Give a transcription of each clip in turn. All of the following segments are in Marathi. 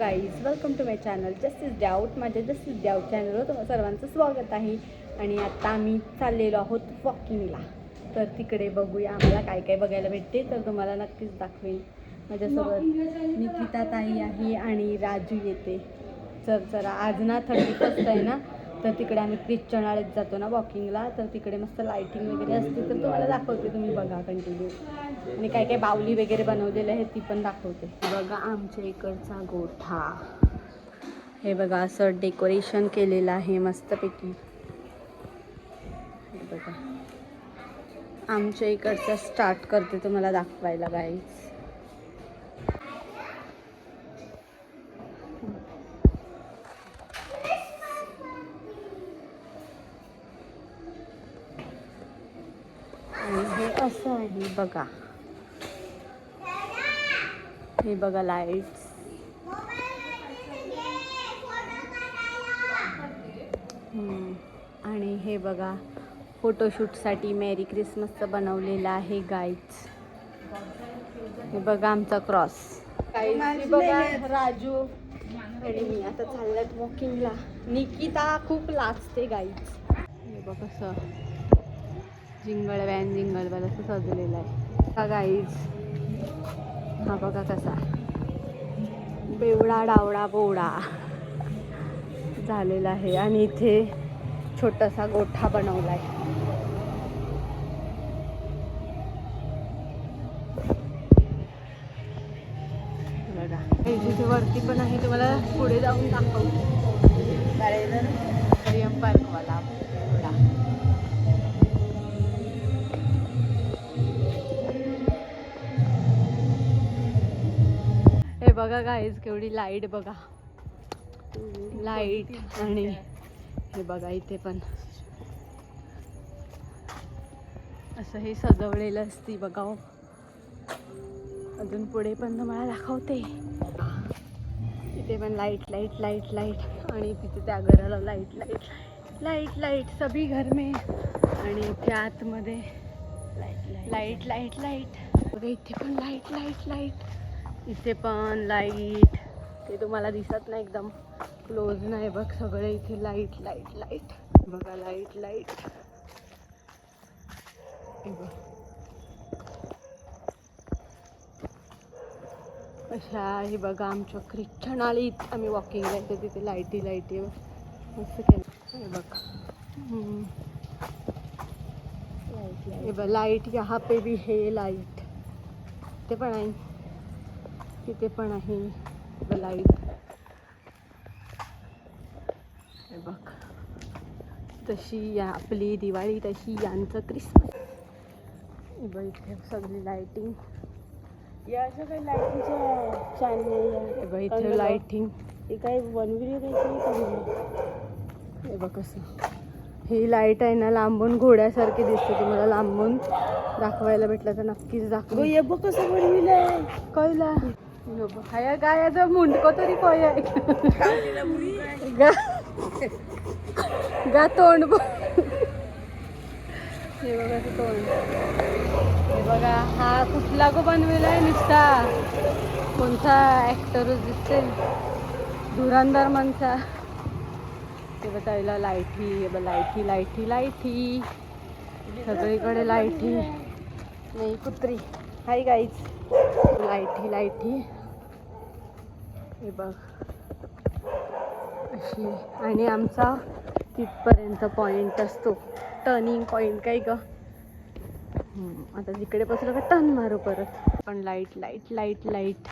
Guys welcome to my channel justice doubt माझ्या जस्टिस डाऊट चॅनलवर तुम्हाला सर्वांचं स्वागत आहे. आणि आता आम्ही चाललेलो आहोत वॉकिंगला तर तिकडे बघूया आम्हाला काय काय बघायला भेटते तर तुम्हाला नक्कीच दाखवेन. माझ्यासोबत निकिता ताई आहे आणि राजू येते. तर जरा आज ना थर्टी फर्स्ट आहे ना? तर तिकडे आम्ही क्रिश्चन आळेत जातो ना वॉकिंगला तर तिकडे मस्त लाईटिंग वगैरे असते. तर तुम्हाला दाखवते तुम्ही बघा कंटिन्यू आणि काय काय बावली वगैरे बनवलेलं आहे ती पण दाखवते. बघा आमच्या इकडचा गोठा. हे बघा असं डेकोरेशन केलेलं आहे मस्तपैकी. हे बघा. आमच्या इकडचं स्टार्ट करते तुम्हाला दाखवायला गाईज आणि हे असं आहे बघा. हे बघा लाईट्स आणि हे बघा फोटोशूटसाठी मेरी क्रिसमसचं बनवलेलं आहे गाईड्स हे बघा आमचा क्रॉस बघा. राजू. आणि मी आता चालल्यात वॉकिंगला निकिता खूप लाचते गाईच हे बघ कसं जिंगल वॅन जिंगल बॅल असं सजलेलं आहे. हा गाईज हा बघा कसा बेवडा डावडा बोवडा झालेला आहे. आणि इथे छोटासा गोठा बनवला आहे. बघा. तिथे वरती पण आहे. तुम्हाला पुढे जाऊन दाखवू पार्कवाला बघा गाईज केवढी लाइट बघा. लाइट आणि हे बघा इथे पण. असं हे सजवलेलं असती बघा हो. अजून पुढे पण तुम्हाला दाखवते. इथे पण लाइट लाइट लाइट लाइट आणि तिथे त्या घराला लाइट लाइट लाइट लाइट सभी घर में. आणि इथे आतमध्ये. लाइट लाइट लाइट बघा इथे पण लाइट लाइट लाइट इथे पण लाइट ते तुम्हाला दिसत नाही एकदम. क्लोज नाही बघ सगळे इथे लाइट लाइट लाइट बघा लाइट लाइट हे बघ. अशा हे बघा आमच्या ख्रिश्चन आलीत आम्ही वॉकिंग येतो तिथे लाईटी लाईटी मस्त केलं. हे बघ. हम्म. हे बघ लाइट यहाँ पे भी हे लाइट ते पण आहे. तिथे पण आहे लाइट हे बघ. तशी या आपली दिवाळी तशी यांचं क्रिसमस बघ इथे सगळी लाईटिंग या सगळ्या लाईटीच्या चॅनल हे बघ इथे हे हे कसं. ही लाइट आहे ना लांबून घोड्यासारखी दिसते तुम्हाला लांबून दाखवायला भेटलं तर नक्कीच दाखव कसं बनविलंय. कळला? हाया गायाचं मुंडको तरी पय गा गा तोंड बघ. हे बघा ते तोंड. हे बघा हा कुठला गो बनवेलाय नुसता? कोणता ॲक्टरच दिसते धुरांदार माणसा. ते बतायला लाईटी हे बघ लाईटी लाईटी लाईटी सगळीकडे लाईटी नाही कुत्री. हाय गाईच लाईटी लाईटी हे बघ. अशी. आणि आमचा तिथपर्यंत पॉईंट असतो. टर्निंग पॉईंट काय ग? आता जिकडे बसलं का टर्न मारू परत. पण लाइट लाइट लाइट लाइट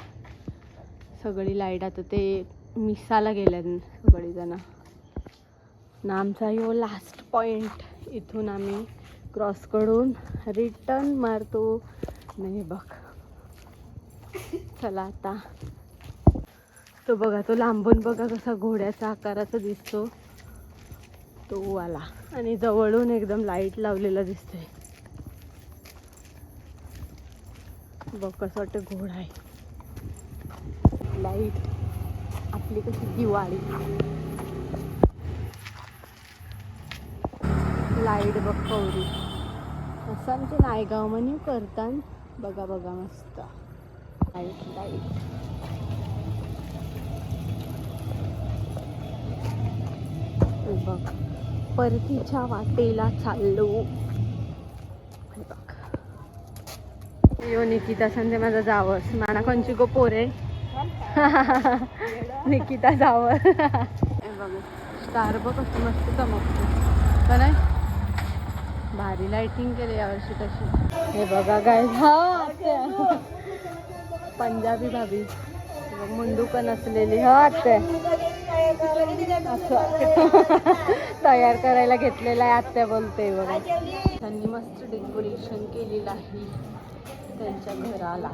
सगळी लाइट आता ते मिसाला गेल्यात सगळी जण ना आमचा यो लास्ट पॉईंट इथून आम्ही क्रॉस करून रिटर्न मारतो. नाही बघ. चला आता. तो बघा तो लांबून बघा कसा घोड्याचा आकाराचा दिसतो. तो आला. आणि जवळून एकदम लाइट लावलेला दिसतोय. बघ कसं वाटतं घोडा आहे. लाइट आपली कशी दिवाळी. लाइट बघ कवरी असं आमचे नायगाव म्हणून करतात. बघा बघा मस्त. लाइट लाइट बघ. परतीच्या वाटेला चाललो. हे बघ. यो निकिता संजय माझा जावस माना कोणची गो पोरे. निकिता जावं. हे बघ. स्टार बघ कसं मस्त चमकतो. का नाही भारी लाइटिंग केली यावर्षी तशी. हे बघा काय हा पंजाबी भाभी. मुंडू पण असलेली. हा आत्या तयार करायला घेतलेला आहे आत्या बोलते बघा. त्यांनी मस्त डेकोरेशन केलेलं आहे त्यांच्या घराला.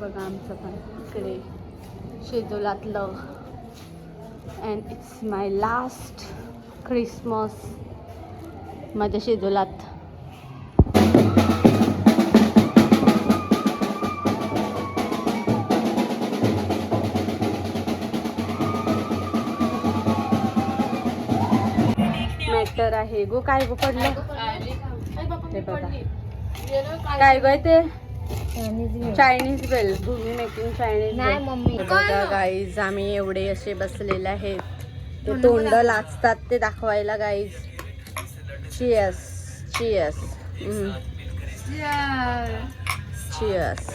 बघा आमचं पण इकडे शेजोलातलं. And it's my last Christmas माझ्या शेजोलात. आहे गो काय गो पडलं? हे बघा. काय गो ते? चायनीज बेल भूमी मेकिंग चायनीज नाही, मम्मी. बघा गाईज आम्ही एवढे असे बसलेले आहेत. ते तोंड लाचतात ते दाखवायला गाईज चियस चियस चियस